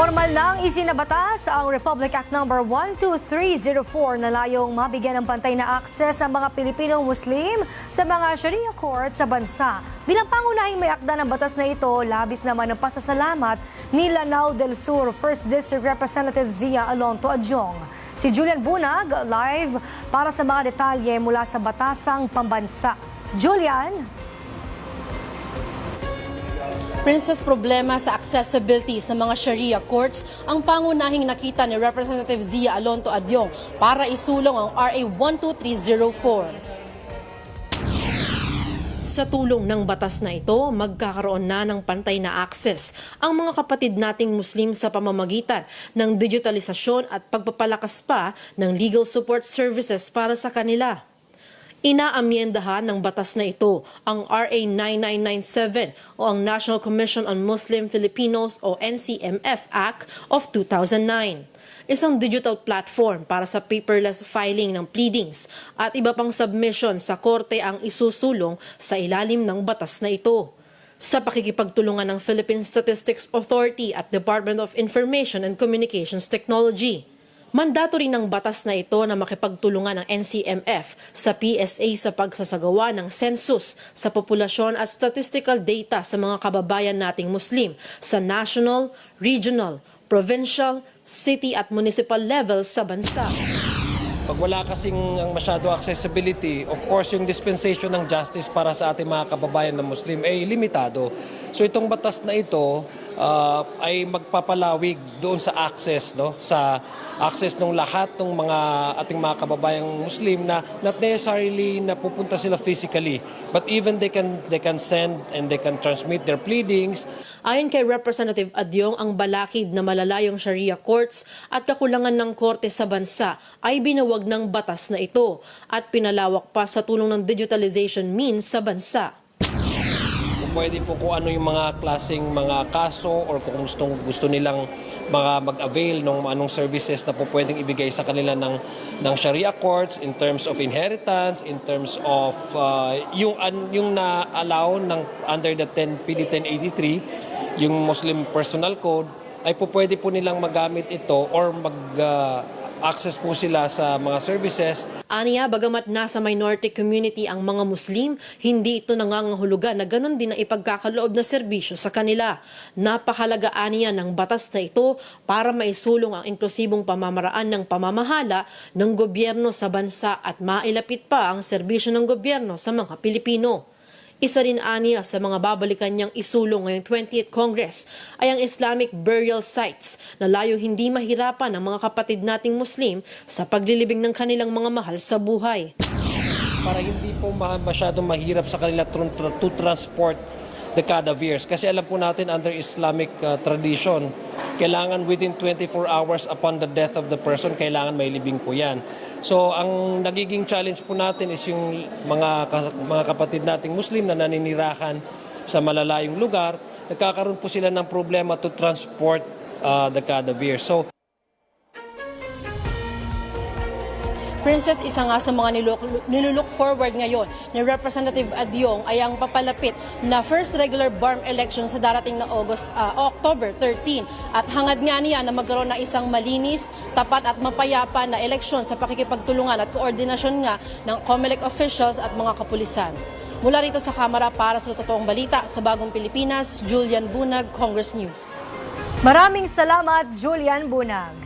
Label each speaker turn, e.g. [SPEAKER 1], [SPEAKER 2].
[SPEAKER 1] Formal nang isinabatas ang Republic Act No. 12304 na layong mabigyan ng pantay na akses ang mga Pilipinong Muslim sa mga Sharia court sa bansa. Bilang pangunahing may akda ng batas na ito, labis naman ang pasasalamat ni Lanao del Sur 1st District Representative Zia Alonto Adjong. Si Julian Bunag live para sa mga detalye mula sa Batasang Pambansa. Julian?
[SPEAKER 2] Princess, problema sa accessibility sa mga Sharia courts ang pangunahing nakita ni Representative Zia Alonto Adyong para isulong ang RA 12304. Sa tulong ng batas na ito, magkakaroon na ng pantay na access ang mga kapatid nating Muslim sa pamamagitan ng digitalisasyon at pagpapalakas pa ng legal support services para sa kanila. Inaamyendahan ng batas na ito ang RA 9997 o ang National Commission on Muslim Filipinos o NCMF Act of 2009. Isang digital platform para sa paperless filing ng pleadings at iba pang submission sa korte ang isusulong sa ilalim ng batas na ito. Sa pakikipagtulungan ng Philippine Statistics Authority at Department of Information and Communications Technology. Mandato rin ng batas na ito na makipagtulungan ng NCMF sa PSA sa pagsasagawa ng census sa populasyon at statistical data sa mga kababayan nating Muslim sa national, regional, provincial, city at municipal levels sa bansa.
[SPEAKER 3] Pag wala kasing ang masyado accessibility, of course yung dispensation ng justice para sa ating mga kababayan na Muslim ay limitado. So itong batas na ito ah, ay magpapalawig doon sa access no sa access ng lahat ng mga ating mga kababayang Muslim na not necessarily na pupunta sila physically but even they can they can send and they can transmit their pleadings
[SPEAKER 2] Ayon kay Representative Adyong, ang balakid na malalayong Sharia courts at kakulangan ng korte sa bansa ay binawag ng batas na ito at pinalawak pa sa tulong ng digitalization means sa bansa.
[SPEAKER 3] Pwede po kung ano yung mga klaseng mga kaso or kung gustong gusto nilang mga mag-avail ng anong services na po pwedeng ibigay sa kanila ng ng Sharia courts in terms of inheritance, in terms of uh, yung yung na-allow ng under the 10 PD 1083, yung Muslim Personal Code ay po pwede po nilang magamit ito or mag uh, access po sila sa mga services
[SPEAKER 2] Aniya, bagamat nasa minority community ang mga Muslim, hindi ito nangangahulugan na ganon din ang ipagkakaloob na serbisyo sa kanila. Napakalaga aniya ng batas na ito para maisulong ang inklusibong pamamaraan ng pamamahala ng gobyerno sa bansa at mailapit pa ang serbisyo ng gobyerno sa mga Pilipino. Isa rin aniya sa mga babalikan niyang isulong ngayong 20th Congress ay ang Islamic burial sites na layo hindi mahirapan ang mga kapatid nating Muslim sa paglilibing ng kanilang mga mahal sa buhay.
[SPEAKER 3] para hindi po ma- masyadong mahirap sa kanila to transport the cadavers. Kasi alam po natin under Islamic uh, tradition, kailangan within 24 hours upon the death of the person, kailangan may libing po yan. So ang nagiging challenge po natin is yung mga, mga kapatid nating Muslim na naninirahan sa malalayong lugar, nagkakaroon po sila ng problema to transport uh, the cadavers. So
[SPEAKER 2] Princess, isa nga sa mga niluk, nilulook forward ngayon ni Representative Adyong ay ang papalapit na first regular BARM election sa darating na August, ah, October 13. At hangad nga niya na magkaroon ng isang malinis, tapat at mapayapa na eleksyon sa pakikipagtulungan at koordinasyon nga ng COMELEC officials at mga kapulisan. Mula rito sa Kamara para sa totoong balita sa Bagong Pilipinas, Julian Bunag, Congress News.
[SPEAKER 1] Maraming salamat, Julian Bunag.